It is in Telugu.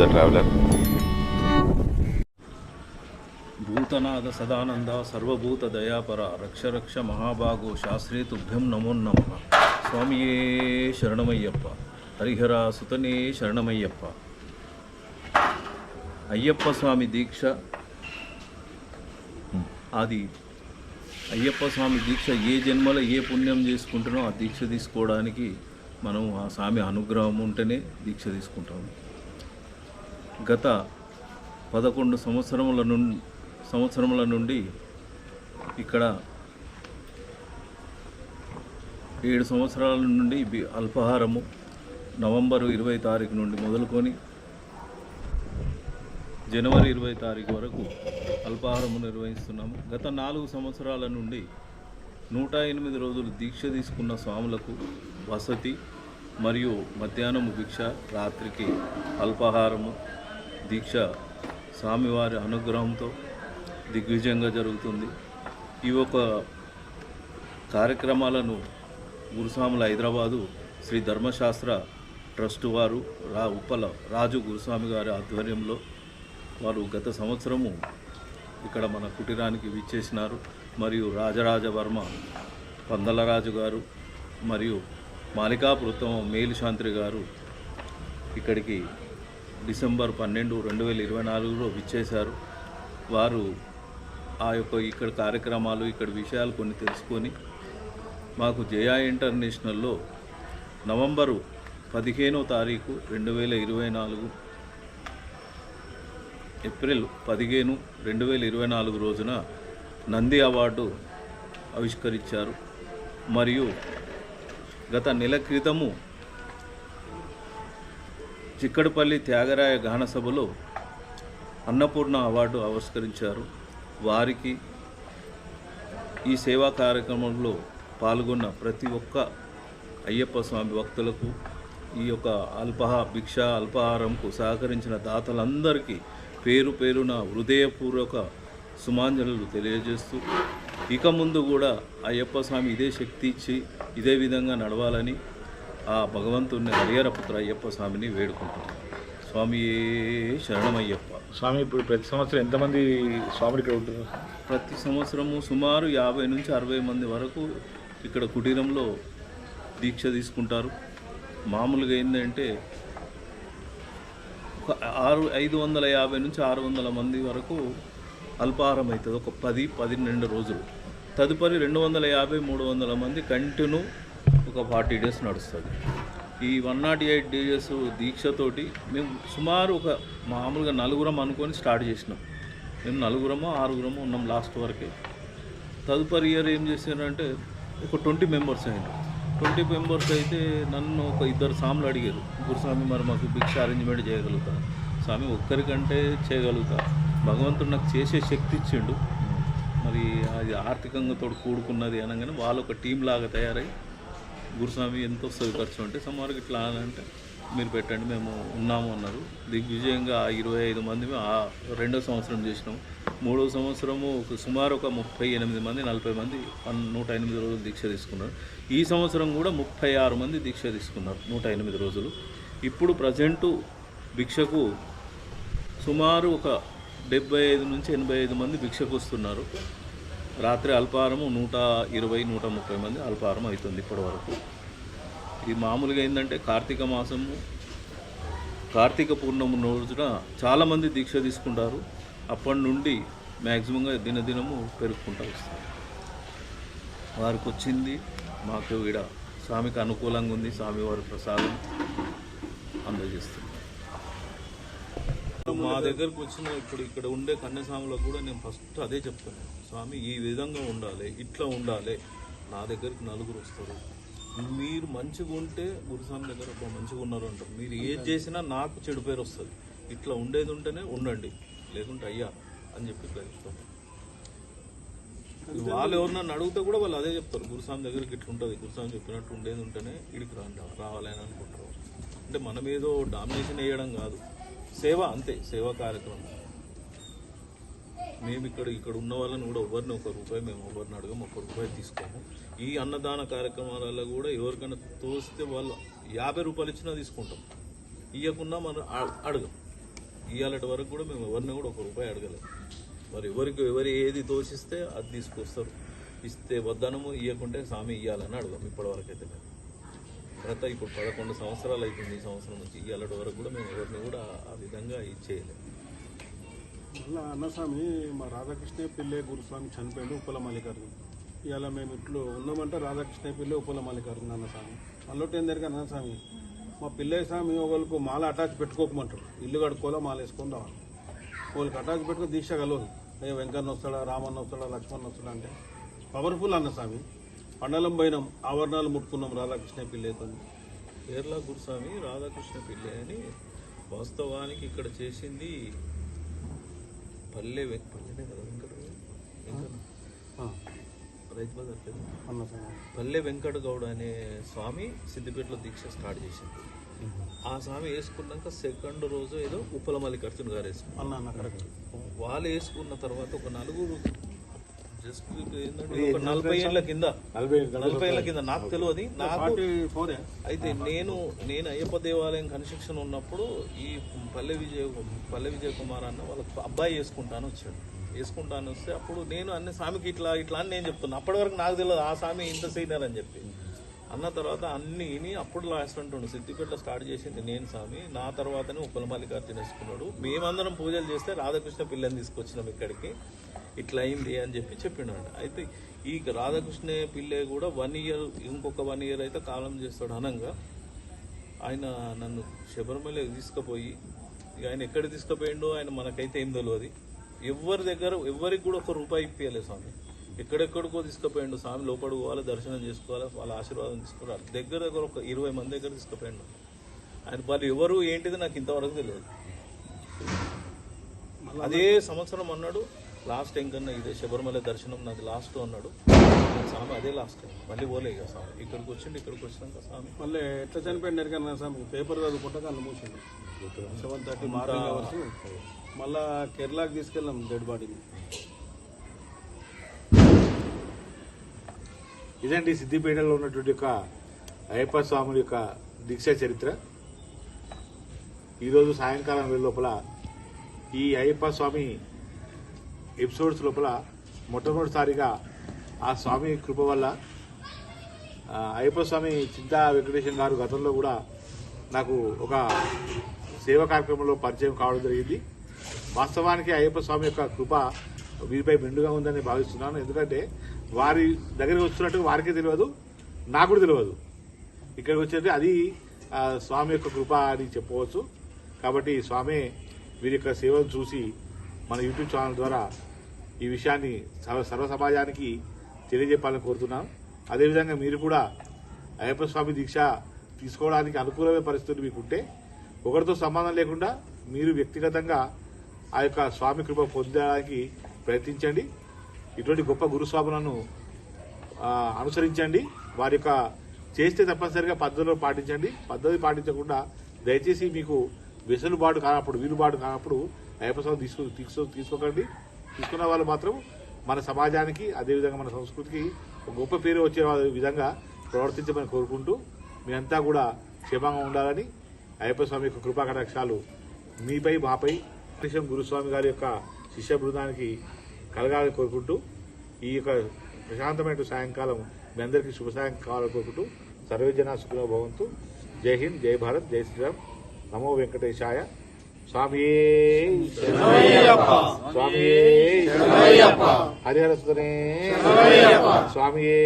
ద ట్రావెలర్ భూతనాథ సదానంద సర్వభూత దయాపర రక్ష రక్ష మహాభాగో శాస్త్రే తుభ్యం నమో నమ. స్వామియే శరణమయ్యప్ప. హరిహర సుతనే శరణమయ్యప్ప. అయ్యప్ప స్వామి దీక్ష. అది అయ్యప్ప స్వామి దీక్ష ఏ జన్మలో ఏ పుణ్యం చేసుకుంటున్నో ఆ దీక్ష తీసుకోవడానికి మనం ఆ స్వామి అనుగ్రహం ఉంటేనే దీక్ష తీసుకుంటాము. గత పదకొండు సంవత్సరముల నుండి సంవత్సరముల నుండి ఇక్కడ ఏడు సంవత్సరాల నుండి బి- అల్పాహారము నవంబరు ఇరవై తారీఖు నుండి మొదలుకొని జనవరి ఇరవై తారీఖు వరకు అల్పాహారము నిర్వహిస్తున్నాము. గత నాలుగు సంవత్సరాల నుండి నూట ఎనిమిది రోజులు దీక్ష తీసుకున్న స్వాములకు వసతి మరియు మధ్యాహ్నము భిక్ష రాత్రికి అల్పాహారము దీక్ష స్వామివారి అనుగ్రహంతో దిగ్విజయంగా జరుగుతుంది. ఈ ఒక కార్యక్రమాలను గురుస్వాముల హైదరాబాదు శ్రీ ధర్మశాస్త్ర ట్రస్ట్ వారు రా ఉప్పల రాజు గురుస్వామి గారి ఆధ్వర్యంలో వారు గత సంవత్సరము ఇక్కడ మన కుటీరానికి విచ్చేసినారు. మరియు రాజరాజవర్మ పందలరాజు గారు మరియు మాలికాపురత్వం మేలుశాంత్రి గారు ఇక్కడికి డిసెంబర్ పన్నెండు రెండు వేల ఇరవై నాలుగులో విచ్చేశారు. వారు ఆ యొక్క ఇక్కడ కార్యక్రమాలు ఇక్కడ విషయాలు కొన్ని తెలుసుకొని మాకు జయా ఇంటర్నేషనల్లో నవంబరు పదిహేనో తారీఖు రెండు వేల ఇరవై నాలుగు ఏప్రిల్ పదిహేను రెండు వేల ఇరవై నాలుగు రోజున నంది అవార్డు ఆవిష్కరించారు. మరియు గత నెల క్రితము చిక్కడపల్లి త్యాగరాయ గాన సభలో అన్నపూర్ణ అవార్డు ఆవిష్కరించారు. వారికి ఈ సేవా కార్యక్రమంలో పాల్గొన్న ప్రతి ఒక్క అయ్యప్ప స్వామి భక్తులకు ఈ యొక్క అల్పహ భిక్ష అల్పాహారంకు సహకరించిన దాతలందరికీ పేరు పేరున హృదయపూర్వక సుమాంజలు తెలియజేస్తూ ఇక ముందు కూడా అయ్యప్ప స్వామి ఇదే శక్తి ఇచ్చి ఇదే విధంగా నడవాలని ఆ భగవంతుని హరిహరపుత్ర అయ్యప్ప స్వామిని వేడుకుంటున్నాను స్వామి శరణమయ్యప్ప. స్వామి ఇప్పుడు ప్రతి సంవత్సరం ఎంతమంది స్వాములు ఇక్కడ ఉంటారు? ప్రతి సంవత్సరము సుమారు యాభై నుంచి అరవై మంది వరకు ఇక్కడ కుటీరంలో దీక్ష తీసుకుంటారు. మామూలుగా ఏంటంటే ఒక ఆరు ఐదు వందల యాభై నుంచి ఆరు వందల మంది వరకు అల్పాహారం అవుతుంది ఒక పది పన్నెండు రోజులు. తదుపరి రెండు వందల యాభై మూడు వందల మంది కంటిన్యూ ఒక ఫార్టీ డేస్ నడుస్తుంది. ఈ వన్ నాట్ ఎయిట్ డేస్ దీక్షతోటి మేము సుమారు ఒక మామూలుగా నలుగురం అనుకొని స్టార్ట్ చేసినాం. మేము నలుగురమో ఆరుగురమో ఉన్నాం లాస్ట్ వరకే. తదుపరి ఇయర్ ఏం చేశారంటే ఒక ట్వంటీ మెంబర్స్ అయినారు ట్వంటీ మెంబర్స్ అయితే నన్ను ఒక ఇద్దరు సాములు అడిగారు. గురుస్వామి మరి మాకు భిక్ష అరేంజ్మెంట్ చేయగలుగుతా స్వామి ఒక్కరికంటే చేయగలుగుతా. భగవంతుడు నాకు చేసే శక్తి ఇచ్చిండు. మరి అది ఆర్థికంగా తోడు కూడుకున్నది అనగానే వాళ్ళు ఒక టీం లాగా తయారై గురుస్వామి ఎంత వస్తుంది ఖర్చు అంటే సుమారుగా ఇట్లా అంటే మీరు పెట్టండి మేము ఉన్నాము అన్నారు. దిగ్విజయంగా ఇరవై ఐదు మంది ఆ రెండో సంవత్సరం చేసినాం. మూడో సంవత్సరము ఒక సుమారు ఒక ముప్పై ఎనిమిది మంది నలభై మంది నూట ఎనిమిది రోజులు దీక్ష తీసుకున్నారు. ఈ సంవత్సరం కూడా ముప్పై ఆరు మంది దీక్ష తీసుకున్నారు నూట ఎనిమిది రోజులు. ఇప్పుడు ప్రజెంటు భిక్షకు సుమారు ఒక డెబ్బై ఐదు నుంచి ఎనభై ఐదు మంది భిక్షకు వస్తున్నారు. రాత్రి అల్పాహారము నూట ఇరవై నూట ముప్పై మంది అల్పాహారం అవుతుంది ఇప్పటి వరకు ఇది మామూలుగా ఏంటంటే కార్తీక మాసము కార్తీక పూర్ణము రోజున చాలామంది దీక్ష తీసుకుంటారు. అప్పటి నుండి మ్యాక్సిమంగా దినదినము పెరుగుకుంటూ వస్తారు వారికి వచ్చింది మాకు ఈడ స్వామికి అనుకూలంగా ఉంది స్వామివారి ప్రసాదం అందజేస్తుంది మా దగ్గరకు వచ్చిన ఇప్పుడు ఇక్కడ ఉండే కన్యాస్వాములకు కూడా నేను ఫస్ట్ అదే చెప్తాను. స్వామి ఈ విధంగా ఉండాలి ఇట్లా ఉండాలి. నా దగ్గరికి నలుగురు వస్తారు. మీరు మంచిగా ఉంటే గురుస్వామి దగ్గర ఒక మంచిగా ఉన్నారు అంటారు. మీరు ఏది చేసినా నాకు చెడు పేరు వస్తుంది. ఇట్లా ఉండేది ఉంటేనే ఉండండి. లేకుంటే అయ్యా అని చెప్పి ఇట్లా చెప్తాను వాళ్ళు ఎవరినన్నా అడిగితే కూడా వాళ్ళు అదే చెప్తారు. గురుస్వామి దగ్గరికి ఇట్లా ఉంటుంది. గురుస్వామి చెప్పినట్టు ఉండేది ఉంటేనే ఇడికి రండి రావాలి అని అనుకుంటారు. అంటే మనం ఏదో డామినేషన్ వేయడం కాదు. సేవ అంతే సేవా కార్యక్రమం. మేము ఇక్కడ ఇక్కడ ఉన్న వాళ్ళని కూడా ఎవరిని ఒక రూపాయి మేము ఎవరిని అడగం ఒక రూపాయి తీసుకోము. ఈ అన్నదాన కార్యక్రమాలలో కూడా ఎవరికైనా తోస్తే వాళ్ళు యాభై రూపాయలు ఇచ్చినా తీసుకుంటాం. ఇవ్వకుండా మనం అడగం. ఇవ్వాలటి వరకు కూడా మేము ఎవరిని కూడా ఒక రూపాయి అడగలేము మరి ఎవరికి ఎవరు ఏది తోచిస్తే అది తీసుకొస్తారు. ఇస్తే వద్దనము ఇవ్వకుంటే స్వామి ఇవ్వాలని అడగం ఇప్పటివరకు అయితే మేము. గత ఇప్పుడు పదకొండు సంవత్సరాలు అవుతుంది ఈ సంవత్సరం నుంచి. ఇవాళటి వరకు కూడా మేము ఎవరిని కూడా ఆ విధంగా ఇచ్చేయలేదు మళ్ళీ అన్నస్వామి మా రాధాకృష్ణ పిల్లే గురుస్వామి చనిపోయింది ఉప్పల మల్లికార్జున ఇవాళ మేము ఇట్లు ఉన్నామంటే రాధాకృష్ణ పిల్లే ఉప్పల మల్లికార్జున అన్నస్వామి. మళ్ళొట్టి ఏం జరిగింది అన్నస్వామి? మా పిల్లయ్య స్వామి ఒకళ్ళకు మాల అటాచ్ పెట్టుకోకమంటారు ఇల్లు కడుక్కోవాలా మాల వేసుకొని రావాలి? వాళ్ళకి అటాచ్ పెట్టుకుని దీక్ష కలవదు అయ్యో వెంకన్న వస్తాడా రామన్న వస్తాడా లక్ష్మణ్ వస్తాడా అంటే. పవర్ఫుల్ అన్న స్వామి పండలం పోయినాం ఆవరణాలు ముట్టుకున్నాం రాధాకృష్ణ పిల్లతో కేరళ గురుస్వామి రాధాకృష్ణ పిల్లే అని వాస్తవానికి ఇక్కడ చేసింది పల్లె పల్లెనే కదా రైతు బజార్ పల్లె వెంకట గౌడ్ అనే స్వామి సిద్దిపేటలో దీక్ష స్టార్ట్ చేసింది. ఆ స్వామి వేసుకున్నాక సెకండ్ రోజు ఏదో ఉప్పల మల్లికార్జున గారు వేసుకున్నారు. అన్న అన్న కరెక్ట్. వాళ్ళు వేసుకున్న తర్వాత ఒక నలుగురు జస్ట్ ఏంటంటే ఒక నలభై ఏళ్ళ కింద నలభై నలభై ఏళ్ళ కింద నాకు తెలియదు నాకు అయితే నేను నేను అయ్యప్ప దేవాలయం కన్స్ట్రక్షన్ ఉన్నప్పుడు ఈ పల్లె విజయ పల్లె విజయ కుమార్ అన్న వాళ్ళ అబ్బాయి వేసుకుంటాను వచ్చాడు. వేసుకుంటాను వస్తే అప్పుడు నేను అన్ని స్వామికి ఇట్లా ఇట్లా అని నేను చెప్తున్నా. అప్పటి వరకు నాకు తెలియదు ఆ స్వామి ఇంత సీనియర్ అని చెప్పి. అన్న తర్వాత అన్ని విని అప్పుడు లాస్ట్ అంటుండు సిద్దిపేటలో స్టార్ట్ చేసింది నేను స్వామి నా తర్వాతనే ఉప్పల మల్లికార్జున వేసుకున్నాడు. మేమందరం పూజలు చేస్తే రాధాకృష్ణ పిల్లని తీసుకొచ్చినాం ఇక్కడికి. ఇట్లా అయింది అని చెప్పి చెప్పినాడు. అయితే ఈ రాధాకృష్ణ పిల్లే కూడా వన్ ఇయర్ ఇంకొక వన్ ఇయర్ అయితే కాలం చేస్తాడు అనంగా. ఆయన నన్ను శబరిమల తీసుకుపోయి ఇక ఆయన ఎక్కడ తీసుకుపోయిండో ఆయన మనకైతే ఏం తెలియదు ఎవరి దగ్గర ఎవరికి కూడా ఒక రూపాయి ఇప్పియలేదు స్వామి. ఎక్కడెక్కడికో తీసుకుపోయిండు స్వామి లోపల పోవాలి దర్శనం చేసుకోవాలి వాళ్ళ ఆశీర్వాదం తీసుకోవాలి దగ్గర దగ్గర ఒక ఇరవై మంది దగ్గర తీసుకుపోయిండు. ఆయన వాళ్ళు ఎవరు ఏంటిది నాకు ఇంతవరకు తెలియదు అదే సంవత్సరం అన్నాడు లాస్ట్ ఎంకన్నా ఇదే శబరిమల దర్శనం నాది లాస్ట్ అన్నాడు. స్వామి అదే లాస్ట్ మళ్ళీ పోలే ఇక స్వామి. ఇక్కడికి వచ్చిండు ఇక్కడికి వచ్చినాక స్వామి. మళ్ళీ ఎట్లా చనిపోయింది ఎరకన్నా స్వామి? పేపర్ చదువుకుంటా కళ్ళు మూసిండు. Seven thirty morning hours. మళ్ళా కేరళకి తీసుకెళ్ళాం డెడ్ బాడీని. ఇదండి సిద్దిపేటలో ఉన్నటువంటి యొక్క అయ్యప్ప స్వాముల యొక్క దీక్షా చరిత్ర? ఈరోజు సాయంకాలం వేళ లోపల ఈ అయ్యప్ప స్వామి ఎపిసోడ్స్ లోపల మొట్టమొదటిసారిగా ఆ స్వామి కృప వల్ల అయ్యప్ప స్వామి చింతా వెంకటేశం గారు గతంలో కూడా నాకు ఒక సేవ కార్యక్రమంలో పరిచయం కావడం జరిగింది. వాస్తవానికి అయ్యప్ప స్వామి యొక్క కృప వీరిపై మెండుగా ఉందని భావిస్తున్నాను. ఎందుకంటే వారి దగ్గరికి వస్తున్నట్టు వారికే తెలియదు నాకు కూడా తెలియదు. ఇక్కడికి వచ్చేది అది స్వామి యొక్క కృప అని చెప్పవచ్చు. కాబట్టి స్వామి వీరి యొక్క సేవలు చూసి మన యూట్యూబ్ ఛానల్ ద్వారా ఈ విషయాన్ని సర్వ సమాజానికి తెలియజెప్పాలని కోరుతున్నాం. అదేవిధంగా మీరు కూడా అయ్యప్ప స్వామి దీక్ష తీసుకోవడానికి అనుకూలమైన పరిస్థితులు మీకుంటే ఒకరితో సంబంధం లేకుండా మీరు వ్యక్తిగతంగా ఆ యొక్క స్వామి కృప పొందడానికి ప్రయత్నించండి. ఇటువంటి గొప్ప గురుస్వాములను అనుసరించండి. వారి యొక్క చేస్తే తప్పనిసరిగా పద్ధతిలో పాటించండి. పద్ధతి పాటించకుండా దయచేసి మీకు వెసులుబాటు కానప్పుడు వీలుబాటు కానప్పుడు అయ్యప్ప స్వామి తీసుకో తీసుకో తీసుకోకండి. తీసుకున్న వాళ్ళు మాత్రం మన సమాజానికి అదేవిధంగా మన సంస్కృతికి ఒక గొప్ప పేరు వచ్చే విధంగా ప్రవర్తించమని కోరుకుంటూ మీరంతా కూడా క్షేమంగా ఉండాలని అయ్యప్ప స్వామి యొక్క కృపాకటాక్షాలు మీపై మాపై కృష్ణ గురుస్వామి గారి యొక్క శిష్య బృందానికి కలగాలని కోరుకుంటూ ఈ యొక్క ప్రశాంతమైన సాయంకాలం మీ అందరికీ శుభ సాయంకాలం కోరుకుంటూ సర్వజన సుఖలో భవంతు. జై హింద్ జై భారత్ జై శ్రీరామ్. నమో వెంకటేశాయ. స్వామియే స్వామియే హరిహర సుతనే స్వామియే